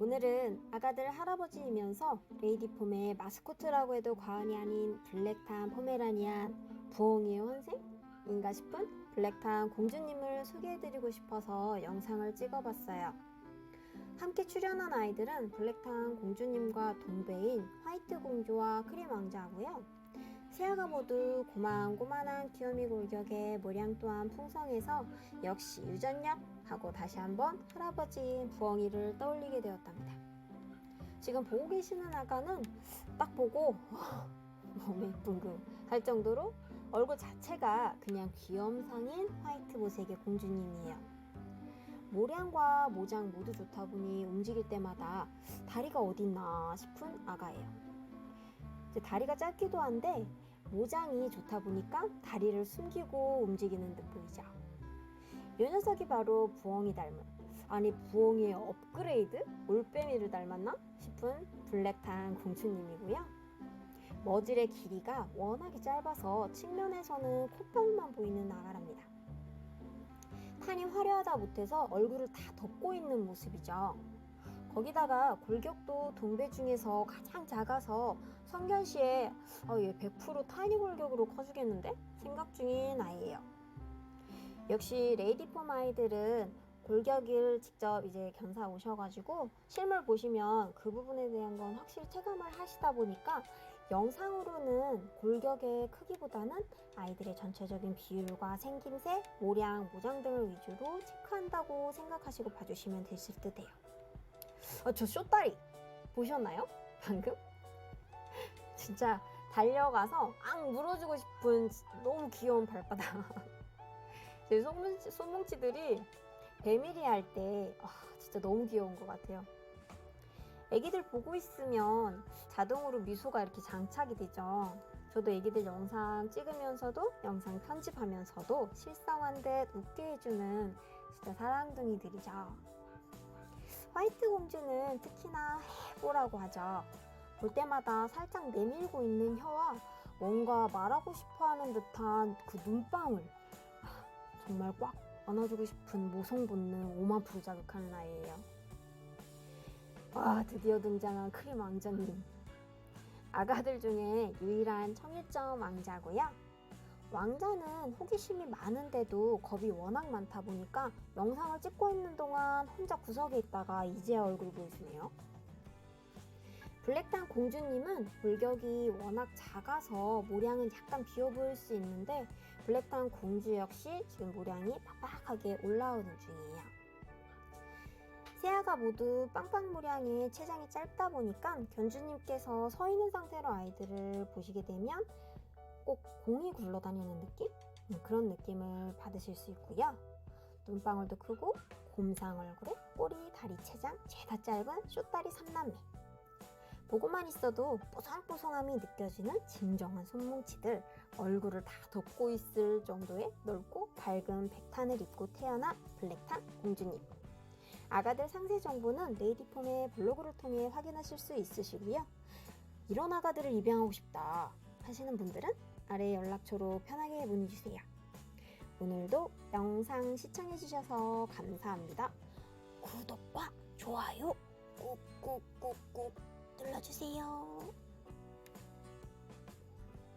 오늘은 아가들 할아버지이면서 레이디 폼의 마스코트라고 해도 과언이 아닌 블랙탄 포메라니안 부엉이의 혼생인가 싶은 블랙탄 공주님을 소개해드리고 싶어서 영상을 찍어봤어요. 함께 출연한 아이들은 블랙탄 공주님과 동배인 화이트 공주와 크림 왕자고요. 세아가 모두 고만고만한 귀요미 골격에 모량 또한 풍성해서 역시 유전력 하고 다시 한번 할아버지인 부엉이를 떠올리게 되었답니다. 지금 보고 계시는 아가는 딱 보고 너무 이쁜그 할 정도로 얼굴 자체가 그냥 귀염상인 화이트 보색의 공주님이에요. 모량과 모장 모두 좋다 보니 움직일 때마다 다리가 어딨나 싶은 아가예요. 이제 다리가 짧기도 한데 모장이 좋다 보니까 다리를 숨기고 움직이는 듯 보이죠. 이 녀석이 바로 부엉이 닮은 아니 부엉이의 업그레이드 올빼미를 닮았나 싶은 블랙탄 공주님이고요. 머질의 길이가 워낙에 짧아서 측면에서는 콧방울만 보이는 아가랍니다. 탄이 화려하다 못해서 얼굴을 다 덮고 있는 모습이죠. 거기다가 골격도 동배 중에서 가장 작아서 성견 씨에 어, 얘100% 타이니 골격으로 커주겠는데 생각 중인 아이예요. 역시 레이디 폼 아이들은 골격을 직접 이제 견사 오셔가지고 실물 보시면 그 부분에 대한 건 확실히 체감을 하시다 보니까 영상으로는 골격의 크기보다는 아이들의 전체적인 비율과 생김새, 모량, 모장 등을 위주로 체크한다고 생각하시고 봐주시면 되실 듯 해요. 아, 저 쇼다리 보셨나요? 방금? 진짜 달려가서 앙 물어주고 싶은 너무 귀여운 발바닥. 제 손뭉치, 손뭉치들이 배밀이 할때 아, 진짜 너무 귀여운 것 같아요. 애기들 보고 있으면 자동으로 미소가 이렇게 장착이 되죠. 저도 애기들 영상 찍으면서도 영상 편집하면서도 실성한 듯 웃게 해주는 진짜 사랑둥이들이죠. 화이트 공주는 특히나 해보라고 하죠. 볼 때마다 살짝 내밀고 있는 혀와 뭔가 말하고 싶어 하는 듯한 그 눈방울. 아, 정말 꽉 안아주고 싶은 모성 본능 오만프로 자극하는 아이예요. 와, 드디어 등장한 크림 왕자님. 아가들 중에 유일한 청일점 왕자고요. 왕자는 호기심이 많은데도 겁이 워낙 많다 보니까 영상을 찍고 있는 동안 혼자 구석에 있다가 이제야 얼굴 보여주네요. 블랙탄 공주님은 골격이 워낙 작아서 모량은 약간 비어 보일 수 있는데 블랙탄 공주 역시 지금 모량이 빡빡하게 올라오는 중이에요. 세아가 모두 빵빵 모량의 체장이 짧다 보니까 견주님께서 서 있는 상태로 아이들을 보시게 되면 꼭 공이 굴러다니는 느낌? 음, 그런 느낌을 받으실 수 있고요. 눈방울도 크고 곰상 얼굴에 꼬리, 다리, 체장 죄다 짧은 쇼다리 삼남매. 보고만 있어도 뽀송뽀송함이 느껴지는 진정한 손뭉치들 얼굴을 다 덮고 있을 정도의 넓고 밝은 백탄을 입고 태어난 블랙탄 공주님. 아가들 상세 정보는 레이디폼의 블로그를 통해 확인하실 수 있으시고요. 이런 아가들을 입양하고 싶다 하시는 분들은 아래 연락처로 편하게 문의 주세요. 오늘도 영상 시청해주셔서 감사합니다. 구독과 좋아요 꾹꾹꾹꾹 눌러주세요.